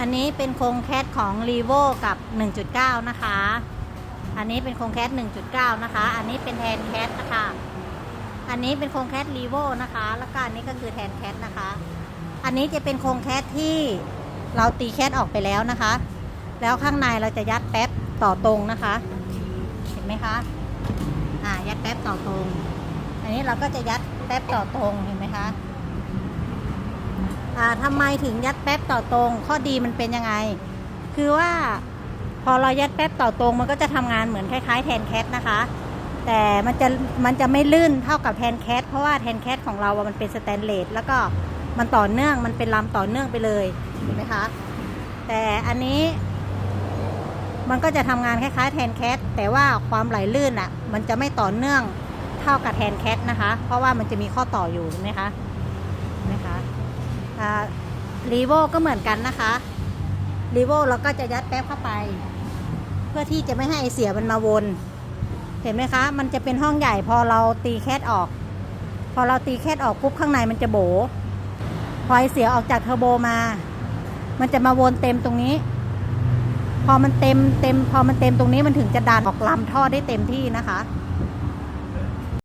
อันนี้เป็นโครงแคสของ r ีโวกับ 1.9 นะคะ อันนี้เป็นโครงแคส1.9 นะคะ อันนี้เป็นแทนแคสนะคะ อันนี้เป็นโครงแคส r ีโวนะคะ แล้วก็อันนี้ก็คือแทนแคสนะคะ อันนี้จะเป็นโครงแคสที่เราตีแคสออกไปแล้วนะคะ แล้วข้างในเราจะยัดแป๊บต่อตรงนะคะ เห็นไหมคะ อ่า ยัดแป๊บต่อตรง อันนี้เราก็จะยัดแป๊บต่อตรง เห็นไหมคะ ทำไมถึงยัดแป๊บต่อตรง ข้อดีมันเป็นยังไง คือว่าพอเรายัดแป๊บต่อตรงมันก็จะทำงานเหมือนคล้ายๆแทนแคทนะคะ แต่มันจะมันจะไม่ลื่นเท่ากับแทนแคทเพราะว่าแทนแคทของเราอะมันเป็นสแตนเลสแล้วก็มันต่อเนื่องมันเป็นลำต่อเนื่องไปเลยเห็นไหมคะ แต่อันนี้มันก็จะทำงานคล้ายๆแทนแคทแต่ว่าความไหลลื่นอะมันจะไม่ต่อเนื่องเท่ากับแทนแคทนะคะ เพราะว่ามันจะมีข้อต่ออยู่เห็นไหมคะเห็นไหมคะ รีโวก็เหมือนกันนะคะรีโวเราก็จะยัดแป๊บเข้าไป เพื่อที่จะไม่ให้ไอเสียมันมาวน เห็นไหมคะ มันจะเป็นห้องใหญ่พอเราตีแคทออก พอเราตีแคทออกปุ๊บข้างในมันจะโบพอไอเสียออกจากเทอร์โบมา มันจะมาวนเต็มตรงนี้ พอมันเต็มเต็ม พอมันเต็มตรงนี้มันถึงจะดันออกลำท่อได้เต็มที่นะคะ